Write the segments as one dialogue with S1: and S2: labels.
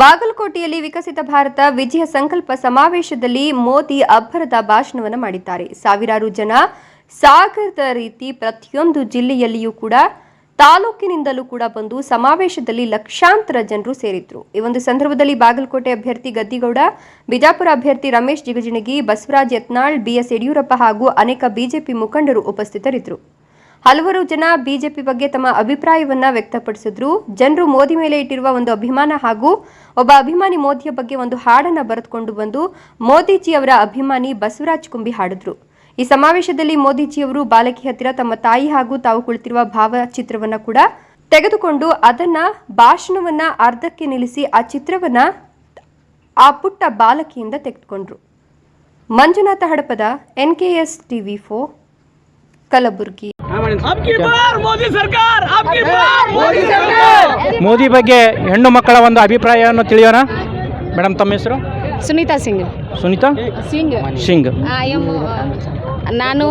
S1: ಬಾಗಲಕೋಟೆಯಲ್ಲಿ ವಿಕಸಿತ ಭಾರತ ವಿಜಯ ಸಂಕಲ್ಪ ಸಮಾವೇಶದಲ್ಲಿ ಮೋದಿ ಅಬ್ಬರದ ಭಾಷಣವನ್ನು ಮಾಡಿದ್ದಾರೆ. ಸಾವಿರಾರು ಜನ ಸಾಗರದ ರೀತಿ ಪ್ರತಿಯೊಂದು ಜಿಲ್ಲೆಯಲ್ಲಿಯೂ ಕೂಡ ತಾಲೂಕಿನಿಂದಲೂ ಕೂಡ ಬಂದು ಸಮಾವೇಶದಲ್ಲಿ ಲಕ್ಷಾಂತರ ಜನರು ಸೇರಿದ್ರು. ಈ ಒಂದು ಸಂದರ್ಭದಲ್ಲಿ ಬಾಗಲಕೋಟೆ ಅಭ್ಯರ್ಥಿ ಗದ್ದಿಗೌಡ, ಬಿಜಾಪುರ ಅಭ್ಯರ್ಥಿ ರಮೇಶ್ ಜಿಗಜಿಣಗಿ, ಬಸವರಾಜ್ ಯತ್ನಾಳ್, ಬಿಎಸ್ ಯಡಿಯೂರಪ್ಪ ಹಾಗೂ ಅನೇಕ ಬಿಜೆಪಿ ಮುಖಂಡರು ಉಪಸ್ಥಿತರಿದ್ದರು. ಹಲವರು ಜನ ಬಿಜೆಪಿ ಬಗ್ಗೆ ತಮ್ಮ ಅಭಿಪ್ರಾಯವನ್ನ ವ್ಯಕ್ತಪಡಿಸಿದ್ರು. ಜನರು ಮೋದಿ ಮೇಲೆ ಇಟ್ಟಿರುವ ಒಂದು ಅಭಿಮಾನ ಹಾಗೂ ಒಬ್ಬ ಅಭಿಮಾನಿ ಮೋದಿಯ ಬಗ್ಗೆ ಒಂದು ಹಾಡನ್ನ ಬರೆದುಕೊಂಡು ಬಂದು ಮೋದಿಜಿ ಅವರ ಅಭಿಮಾನಿ ಬಸವರಾಜ್ ಕುಂಬಿ ಹಾಡಿದ್ರು. ಈ ಸಮಾವೇಶದಲ್ಲಿ ಮೋದಿಜಿಯವರು ಬಾಲಕಿ ಹತ್ತಿರ ತಮ್ಮ ತಾಯಿ ಹಾಗೂ ತಾವು ಕುಳಿತಿರುವ ಭಾವಚಿತ್ರವನ್ನ ಕೂಡ ತೆಗೆದುಕೊಂಡು ಅದನ್ನ ಭಾಷಣವನ್ನ ಅರ್ಧಕ್ಕೆ ನಿಲ್ಲಿಸಿ ಆ ಚಿತ್ರವನ್ನ ಆ ಪುಟ್ಟ ಬಾಲಕಿಯಿಂದ ತೆಗೆದುಕೊಂಡ್ರು. Manjunatha Hadapada N NKS TV ಫೋ ಕಲಬುರಗಿ.
S2: अब की बार मोदी सरकार अब की बार मोदी सरकार
S3: ಮೋದಿ ಬಗ್ಗೆ ಹೆಣ್ಣು ಮಕ್ಕಳ ಒಂದು ಅಭಿಪ್ರಾಯವನ್ನು ತಿಳಿಯೋಣ ಮೇಡಮ್ ತಮ್ಮ ಹೆಸರು
S4: ಸುನೀತಾ ಸಿಂಗ್
S3: ಸುನೀತಾ
S4: ಸಿಂಗ್
S3: ಸಿಂಗ್
S4: ಐ ಎಮ್ ನಾನು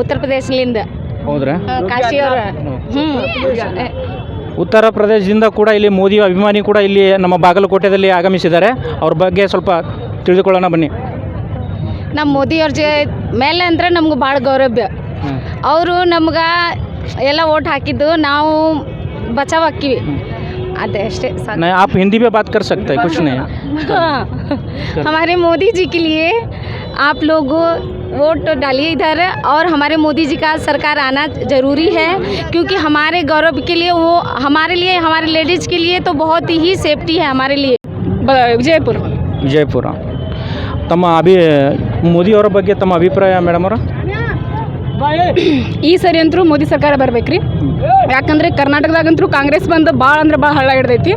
S4: ಉತ್ತರ ಪ್ರದೇಶದಿಂದ
S3: ಹೌದ್ರಾ
S4: ಕಾಶಿಯವರ ಹ್ಞೂ
S3: ಉತ್ತರ ಪ್ರದೇಶದಿಂದ ಕೂಡ ಇಲ್ಲಿ ಮೋದಿ ಅಭಿಮಾನಿ ಕೂಡ ಇಲ್ಲಿ ನಮ್ಮ ಬಾಗಲಕೋಟೆಯಲ್ಲಿ ಆಗಮಿಸಿದ್ದಾರೆ ಅವ್ರ ಬಗ್ಗೆ ಸ್ವಲ್ಪ ತಿಳಿದುಕೊಳ್ಳೋಣ ಬನ್ನಿ
S4: ನಮ್ಮ ಮೋದಿಯವ್ರ ಜ ಮೇಲೆ ಅಂದ್ರೆ ನಮ್ಗೆ ಭಾಳ ಗೌರವ ಅವರು ನಮ್ಗೆ ಎಲ್ಲ ಓಟ್ ಹಾಕಿದ್ದು ನಾವು ಬಚಾವ್ ಹಾಕಿವಿ ಅದೇ ಅಷ್ಟೇ ಸಾಕು
S3: नहीं आप हिंदी में बात कर सकते हैं कुछ नहीं
S4: हमारे मोदी जी के लिए आप लोग वोट डालिए इधर और हमारे मोदी जी का सरकार आना ज़रूरी है क्योंकि हमारे गौरव के लिए वो हमारे लिए हमारे लेडीज़ के लिए तो बहुत ही सेफ्टी है हमारे लिए विजयपुर
S3: ವಿಜಯಪುರ ತಮ್ಮ ಅಭಿ ಮೋದಿಯವರ ಬಗ್ಗೆ ತಮ್ಮ ಅಭಿಪ್ರಾಯ ಮೇಡಮ್ ಅವರ
S5: ಈ ಸರಿ ಅಂತೂ ಮೋದಿ ಸರ್ಕಾರ ಬರ್ಬೇಕ್ರಿ. ಯಾಕಂದ್ರೆ ಕರ್ನಾಟಕದಾಗಂತೂ ಕಾಂಗ್ರೆಸ್ ಬಂದು ಭಾಳ ಅಂದ್ರೆ ಭಾಳ ಹಳ್ಳ ಹಿಡ್ದೈತಿ.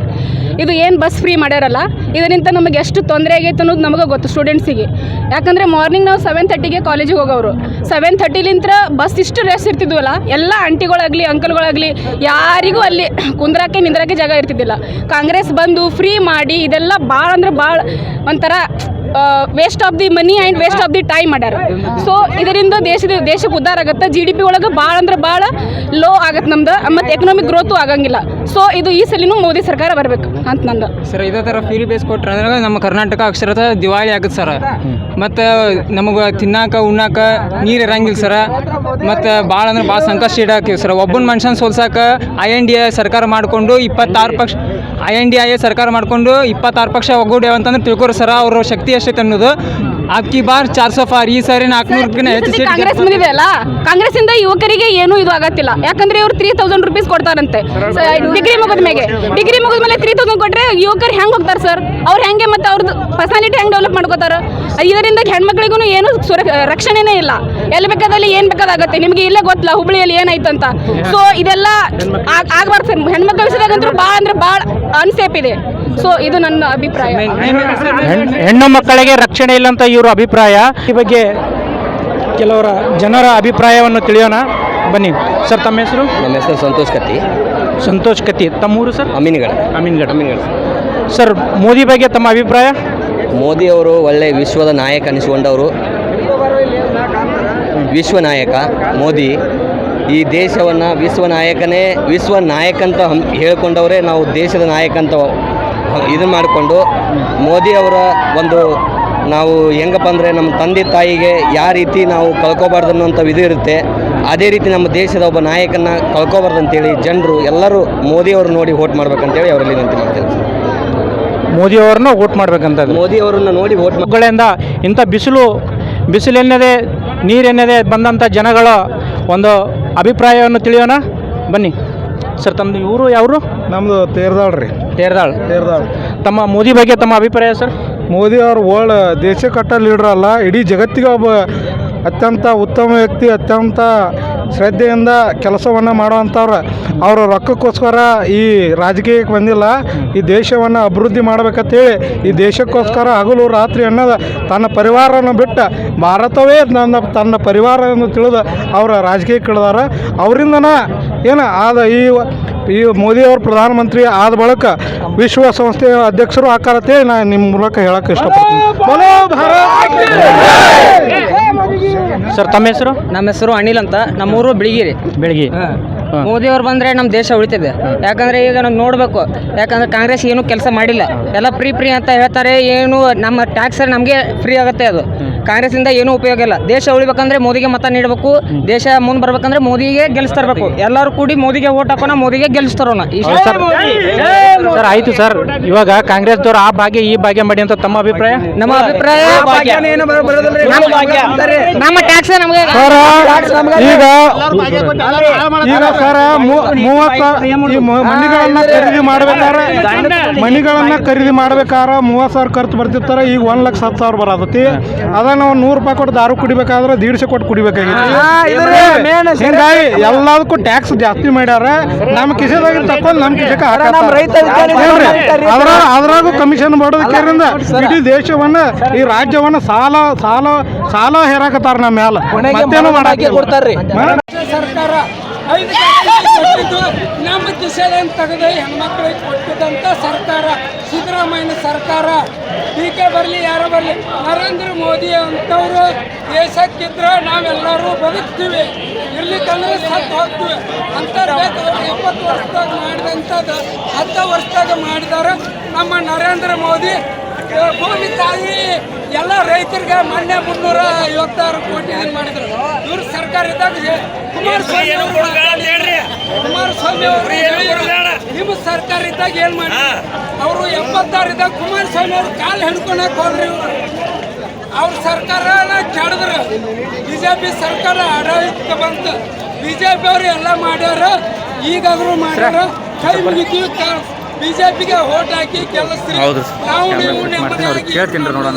S5: ಇದು ಏನು ಬಸ್ ಫ್ರೀ ಮಾಡ್ಯಾರಲ್ಲ, ಇದರಿಂದ ನಮಗೆ ಎಷ್ಟು ತೊಂದರೆ ಆಗೈತೆ ಅನ್ನೋದು ನಮಗೆ ಗೊತ್ತು ಸ್ಟೂಡೆಂಟ್ಸಿಗೆ ಯಾಕಂದರೆ ಮಾರ್ನಿಂಗ್ ನಾವು ಸೆವೆನ್ ಥರ್ಟಿಗೆ ಕಾಲೇಜಿಗೆ ಹೋಗೋರು ಸೆವೆನ್ ಥರ್ಟಿಲಿಂತ್ರ ಬಸ್ ಇಷ್ಟು ರೆಸ್ ಇರ್ತಿದ್ವಲ್ಲ, ಎಲ್ಲ ಆಂಟಿಗಳಾಗಲಿ ಅಂಕಲ್ಗಳಾಗಲಿ ಯಾರಿಗೂ ಅಲ್ಲಿ ಕುಂದ್ರಾಕೆ ನಿಂದ್ರಾಕೆ ಜಾಗ ಇರ್ತಿದ್ದಿಲ್ಲ. ಕಾಂಗ್ರೆಸ್ ಬಂದು ಫ್ರೀ ಮಾಡಿ, ಇದೆಲ್ಲ ಭಾಳ ಅಂದ್ರೆ ಭಾಳ ಒಂಥರ waste of the money and waste of the time ಮಾಡ್ಯಾರ ಸೊ ಇದರಿಂದ ದೇಶದ, ದೇಶಕ್ಕೆ ಉದ್ಧಾರ ಆಗುತ್ತೆ. ಜಿ ಡಿ ಪಿ ಒಳಗೆ ಭಾಳ ಅಂದ್ರೆ ಭಾಳ ಲೋ ಆಗತ್ತೆ ನಮ್ದು, ಮತ್ತು ಎಕನಾಮಿಕ್ ಗ್ರೋತು ಆಗಂಗಿಲ್ಲ. ಸೊ ಇದು ಈ ಸಲಿನೂ ಮೋದಿ ಸರ್ಕಾರ ಬರಬೇಕು ಅಂತ ನಂದು.
S6: ಸರ್, ಇದೇ ಥರ ಫ್ರೀ ಬೇಸ್ ಕೊಟ್ರೆ ಅಂದ್ರೆ ನಮ್ಮ ಕರ್ನಾಟಕ ಅಕ್ಷರತ ದಿವಾಳಿ ಆಗುತ್ತೆ ಸರ್. ಮತ್ತು ನಮಗೆ ತಿನ್ನಾಕ, ಉಣ್ಣಾಕ ನೀರು ಇರಂಗಿಲ್ಲ ಸರ್. ಮತ್ತು ಭಾಳ ಅಂದ್ರೆ ಭಾಳ ಸಂಕಷ್ಟ ಇಡಾಕಿವಿ ಸರ್. ಒಬ್ಬನ ಮನುಷ್ಯನ ಸೋಲ್ಸಾಕ ಐ ಎನ್ ಡಿ ಸರ್ಕಾರ ಮಾಡಿಕೊಂಡು ಇಪ್ಪತ್ತಾರು ಪಕ್ಷ I N D I A ಸರ್ಕಾರ ಮಾಡಿಕೊಂಡು ಇಪ್ಪತ್ತಾರು ಪಕ್ಷ ಒಗ್ಗೂಡ್ಯಾವ ಅಂತಂದ್ರೆ ತಿಳ್ಕೊರಿ ಸರ, ಅವರು ಶಕ್ತಿ ಎಷ್ಟೈತೆ ಅನ್ನೋದು. ಅಕ್ಕಿ ಬಾರ್ ಚಾರ್ ಸೋ ಫಾರ್ ಈ ಸಾರಿ ನಾಲ್ಕುನೂರಕ್ಕಿಂತ ಹೆಚ್ಚು ಸೀಟ್
S5: ಕಾಂಗ್ರೆಸ್ ಬಂದಿದೆ ಅಲ್ಲ ಕಾಂಗ್ರೆಸ್ ಇಂದ ಯುವಕರಿಗೆ ಏನು ಇದು ಆಗತ್ತಿಲ್ಲ. ಯಾಕಂದ್ರೆ ಇವ್ರು ತ್ರೀ ತೌಸಂಡ್ ರುಪೀಸ್ ಕೊಡ್ತಾರಂತೆ. ಡಿಗ್ರಿ ಮುಗಿದ ಮೇಲೆ. ಡಿಗ್ರಿ ಮುಗಿದ ಮೇಲೆ ತ್ರೀ ತೌಸಂಡ್ ಕೊಟ್ರೆ ಯುವಕರು ಹೆಂಗೆ ಹೋಗ್ತಾರೆ ಸರ್ ಅವ್ರು ಹೆಂಗೆ ಮತ್ತೆ ಅವ್ರದ್ದು ಪರ್ಸನಾಲಿಟಿ ಹೆಂಗೆ ಡೆವಲಪ್ ಮಾಡ್ಕೋತಾರ? ಇದರಿಂದ ಹೆಣ್ಮಕ್ಳಿಗೂ ಏನು ಸುರ ರಕ್ಷಣೆನೇ ಇಲ್ಲ. ಎಲ್ಲಿ ಬೇಕಾದಲ್ಲಿ ಏನ್ ಬೇಕಾದಾಗತ್ತೆ? ನಿಮಗೆ ಇಲ್ಲೇ ಗೊತ್ತಿಲ್ಲ ಹುಬ್ಳಿಯಲ್ಲಿ ಏನಾಯ್ತಂತ ಅಂತ. ಸೊ ಇದೆಲ್ಲ ಆಗ್- ಆಗ್ಬಾರ್ದು ಸರ್ ಹೆಣ್ಮಕ್ಳ ವಿಷಯದಾಗಂತೂ ಭಾಳ ಅಂದ್ರೆ ಭಾಳ ಅನ್ಸೇಫ್ ಇದೆ. ಸೊ ಇದು ನನ್ನ ಅಭಿಪ್ರಾಯ.
S3: ಹೆಣ್- ಹೆಣ್ಣು ಮಕ್ಕಳಿಗೆ ರಕ್ಷಣೆ ಇಲ್ಲ ಅಂತ ಇವರು ಅಭಿಪ್ರಾಯ? ಈ ಬಗ್ಗೆ ಕೆಲವರ ಜನರ ಅಭಿಪ್ರಾಯವನ್ನು ತಿಳಿಯೋಣ. ಬನ್ನಿ. ಸರ್ ತಮ್ಮ ಹೆಸರು?
S7: ನಮ್ಮ ಹೆಸರು ಸಂತೋಷ್ ಕತ್ತಿ.
S3: ಸಂತೋಷ್ ಕತ್ತಿ. ತಮ್ಮೂರು ಸರ್?
S7: ಅಮೀನ್ಗಢ
S3: ಅಮೀನ್ಗಢ
S7: ಅಮೀನ್ಗಢ
S3: ಸರ್ ಮೋದಿ ಬಗ್ಗೆ ತಮ್ಮ ಅಭಿಪ್ರಾಯ?
S7: ಮೋದಿ ಅವರು ಒಳ್ಳೆ ವಿಶ್ವದ ನಾಯಕ ಅನಿಸಿಕೊಂಡವರು. ವಿಶ್ವ ನಾಯಕ ಮೋದಿ. ಈ ದೇಶವನ್ನು ವಿಶ್ವ ನಾಯಕನೇ ವಿಶ್ವ ನಾಯಕ ಅಂತ ಹಮ್ ಹೇಳ್ಕೊಂಡವರೇ ನಾವು ದೇಶದ ನಾಯಕ ಅಂತ ಇದನ್ನು ಮಾಡಿಕೊಂಡು ಮೋದಿ ಅವರ ಒಂದು ನಾವು ಹೆಂಗಪ್ಪ ಅಂದರೆ ನಮ್ಮ ತಂದೆ ತಾಯಿಗೆ ಯಾವ ರೀತಿ ನಾವು ಕಳ್ಕೊಬಾರ್ದು ಅನ್ನೋಂಥ ವಿಧಿ ಇರುತ್ತೆ. ಅದೇ ರೀತಿ ನಮ್ಮ ದೇಶದ ಒಬ್ಬ ನಾಯಕನ ಕಳ್ಕೊಬಾರ್ದು ಅಂತೇಳಿ ಜನರು ಎಲ್ಲರೂ ಮೋದಿಯವರು ನೋಡಿ ವೋಟ್ ಮಾಡ್ಬೇಕಂತೇಳಿ ಅವರಲ್ಲಿ ವಿನಂತಿ ಮಾಡ್ತೇನೆ.
S3: ಮೋದಿ ಅವರನ್ನ ವೋಟ್ ಮಾಡ್ಬೇಕಂತ
S7: ಮೋದಿ ಅವರನ್ನ ನೋಡಿ ವೋಟ್
S3: ಮಕ್ಕಳಿಂದ ಇಂಥ ಬಿಸಿಲು ಬಿಸಿಲೆನ್ನದೇ ನೀರೆನ್ನದೇ ಬಂದಂಥ ಜನಗಳ ಒಂದು ಅಭಿಪ್ರಾಯವನ್ನು ತಿಳಿಯೋಣ. ಬನ್ನಿ. ಸರ್ ತಮ್ಮದು ಇವರು ಯಾವರು?
S8: ನಮ್ಮದು ತೇರ್ದಾಳ್ ರೀ.
S3: ತೇರ್ದಾಳ್.
S8: ತೇರ್ದಾಳ್.
S3: ತಮ್ಮ ಮೋದಿ ಬಗ್ಗೆ ತಮ್ಮ ಅಭಿಪ್ರಾಯ ಸರ್?
S8: ಮೋದಿ ಅವರು ವರ್ಲ್ಡ್ ದೇಶ ಕಟ್ಟ ಲೀಡ್ರ್ ಅಲ್ಲ, ಇಡೀ ಜಗತ್ತಿಗೆ ಒಬ್ಬ ಅತ್ಯಂತ ಉತ್ತಮ ವ್ಯಕ್ತಿ, ಅತ್ಯಂತ ಶ್ರದ್ಧೆಯಿಂದ ಕೆಲಸವನ್ನು ಮಾಡುವಂಥವ್ರು ಅವರ ರೊಕ್ಕಕ್ಕೋಸ್ಕರ ಈ ರಾಜಕೀಯಕ್ಕೆ ಬಂದಿಲ್ಲ, ಈ ದೇಶವನ್ನು ಅಭಿವೃದ್ಧಿ ಮಾಡಬೇಕಂತೇಳಿ ಈ ದೇಶಕ್ಕೋಸ್ಕರ ಹಗಲು ರಾತ್ರಿ ಅನ್ನೋದು ತನ್ನ ಪರಿವಾರನ ಬಿಟ್ಟು ಭಾರತವೇ ನನ್ನ, ತನ್ನ ಪರಿವಾರವನ್ನು ತಿಳಿದು ಅವರ ರಾಜಕೀಯಕ್ಕೆ ಇಳಿದಾರ. ಅವರಿಂದನ ಏನು ಆದ ಈ ಈ ಮೋದಿ ಮೋದಿಯವರು ಪ್ರಧಾನಮಂತ್ರಿ ಆದ ಬಳಿಕ ವಿಶ್ವಸಂಸ್ಥೆಯ ಅಧ್ಯಕ್ಷರು ಆಕಾರತೆ ನಾ ನಿಮ್ಮ ಮೂಲಕ ಹೇಳಕ್ಕೆ ಇಷ್ಟಪಡ್ತೀನಿ.
S3: ಸರ್ ತಮ್ಮ ಹೆಸರು?
S6: ನಮ್ಮ ಹೆಸರು ಅನಿಲ್ ಅಂತ. ನಮ್ಮೂರು ಬಿಳಿಗಿರಿ.
S3: ಬೆಳಗ್ಗೆ ಹಾಂ.
S9: ಮೋದಿ ಅವ್ರು ಬಂದ್ರೆ ನಮ್ಮ ದೇಶ ಉಳಿತದೆ. ಯಾಕಂದ್ರೆ ಈಗ ನಾವು ನೋಡಬೇಕು. ಯಾಕಂದ್ರೆ ಕಾಂಗ್ರೆಸ್ ಏನು ಕೆಲಸ ಮಾಡಿಲ್ಲ. ಎಲ್ಲ ಫ್ರೀ ಫ್ರೀ ಅಂತ ಹೇಳ್ತಾರೆ ಏನು ನಮ್ಮ ಟ್ಯಾಕ್ಸ್ ನಮಗೆ ಫ್ರೀ ಆಗುತ್ತೆ ಅದು. ಕಾಂಗ್ರೆಸ್ಸಿಂದ ಏನೂ ಉಪಯೋಗ ಇಲ್ಲ. ದೇಶ ಉಳಿಬೇಕಂದ್ರೆ ಮೋದಿಗೆ ಮತ ನೀಡಬೇಕು. ದೇಶ ಮುಂದೆ ಬರ್ಬೇಕಂದ್ರೆ ಮೋದಿಗೆ ಗೆಲ್ಲಿಸ್ತಾರಬೇಕು ಎಲ್ಲರೂ ಕೂಡಿ ಮೋದಿಗೆ ಓಟ್ ಹಾಕೋಣ ಮೋದಿಗೆ ಗೆಲ್ಲಿಸ್ತಾರೋಣ ಇಷ್ಟೇ
S3: ಸರ್. ಆಯ್ತು ಆಯಿತು ಸರ್. ಇವಾಗ ಕಾಂಗ್ರೆಸ್ದವ್ರು ಆ ಭಾಗ್ಯ ಈ ಭಾಗ್ಯ ಮಾಡಿ ಅಂತ ತಮ್ಮ ಅಭಿಪ್ರಾಯ?
S9: ನಮ್ಮ ಅಭಿಪ್ರಾಯ ನಮ್ಮ- ನಮ್ಮ ಟ್ಯಾಕ್ಸ್ ನಮಗೆ
S8: ಈಗ ಈಗ ಸರ ಮೂವತ್ತ ಈ ಮ- ಖರೀದಿ ಮಾಡ್ಬೇಕಾದ್ರೆ ಮನೆಗಳನ್ನ ಖರೀದಿ ಮಾಡ್ಬೇಕಾದ್ರೆ ಮೂವತ್ತು ಸಾವಿರ ಖರ್ಚು ಬರ್ತಿರ್ತಾರೆ ಈಗ ಒಂದ್ ಲಕ್ಷ ಹತ್ತು ಸಾವಿರ ಬರತೈತಿ. ಅದನ್ನ ನಾವು ನೂರು ರೂಪಾಯಿ ಕೊಟ್ಟು ದಾರು ಕುಡಿಬೇಕಾದ್ರೆ ದೀಡ್ಸೆ ಕೊಟ್ಟು ಕುಡಿಬೇಕಾಗಿತ್ತು. ಹಿಂಗಾಗಿ ಎಲ್ಲದಕ್ಕೂ ಟ್ಯಾಕ್ಸ್ ಜಾಸ್ತಿ ಮಾಡ್ಯಾರ. ನಮ್ಮ ಕಿಸೆದಾಗ ತಕೊಂಡ್ ನಮ್ಮ ಕಿಸೆಗೆ ಅದ್ರ ಅದ್ರಾಗೂ ಕಮಿಷನ್ ಮಾಡೋದಕ್ಕಿಂದ ಇಡೀ ದೇಶವನ್ನ ಈ ರಾಜ್ಯವನ್ನ ಸಾಲ ಸಾಲ ಸಾಲ ಹೇರಾಕತ್ತಾರ ನಮ್ಮ ಮೇಲೆ ಮತ್ತೇನು ಮಾಡಕ್ಕೆ ಕೊಡ್ತಾರ್ರಿ.
S2: ಸರ್ಕಾರ ಐದು ನಮ್ಮ ಕಿಸೆಯನ್ನು ತೆಗೆದು ಹೆಣ್ಮಕ್ಳಿಗೆ ಕೊಟ್ಟಿದ್ದಂಥ ಸರ್ಕಾರ, ಸಿದ್ದರಾಮಯ್ಯನ ಸರ್ಕಾರ. ಟೀಕೆ ಬರಲಿ, ಯಾರೋ ಬರಲಿ, ನರೇಂದ್ರ ಮೋದಿ ಅಂತವರು ದೇಶಕ್ಕಿದ್ರೆ ನಾವೆಲ್ಲರೂ ಬದುಕ್ತೀವಿ. ಇರ್ಲಿಕ್ಕಂದ್ರೆ ಸತ್ತು ಹೋಗ್ತೀವಿ. ಅಂತರ್ಬೇಕು ಎಪ್ಪತ್ತು ವರ್ಷದಾಗ ಮಾಡಿದಂಥದ್ದು, ಹತ್ತು ವರ್ಷದಾಗ ಮಾಡಿದಾರೆ ನಮ್ಮ ನರೇಂದ್ರ ಮೋದಿ. ಭೂಮಿ ತಾಯಿ. ಎಲ್ಲ ರೈತರಿಗೆ ಮೊನ್ನೆ ಮುನ್ನೂರ ಐವತ್ತಾರು ಕೋಟಿ ಏನು ಮಾಡಿದ್ರು. ಇವ್ರ ಸರ್ಕಾರ ಇದ್ದಾಗ ಹೇ- ಕುಮಾರಸ್ವಾಮಿ ಕುಮಾರಸ್ವಾಮಿ ಅವರು ನಿಮ್ಮ ಸರ್ಕಾರ ಇದ್ದಾಗ ಏನ್ ಮಾಡಿ ಅವರು ಎಪ್ಪತ್ತಾರು ಇದ್ದಾಗ ಕುಮಾರಸ್ವಾಮಿ ಅವ್ರು ಕಾಲು ಹಿಡ್ಕೊಳಕ್ ಹೋದ್ರಿ ಅವ್ರ ಸರ್ಕಾರನ ಕೆಡದ್ರು. ಬಿಜೆಪಿ ಸರ್ಕಾರ ಆಡಳಿತಕ್ಕೆ ಬಂತು. ಬಿಜೆಪಿ ಅವರು ಎಲ್ಲ ಮಾಡ್ಯಾರ ಈಗಾದ್ರೂ ಮಾಡ್ಯಾರ. ಕೈ ಮುಗಿತೀವಿ ಬಿಜೆಪಿಗೆ ಓಟ್ ಹಾಕಿ ಕೆಲಸ ನಾವು ಕೇಳ್ತೀನಿ ನೋಡೋಣ.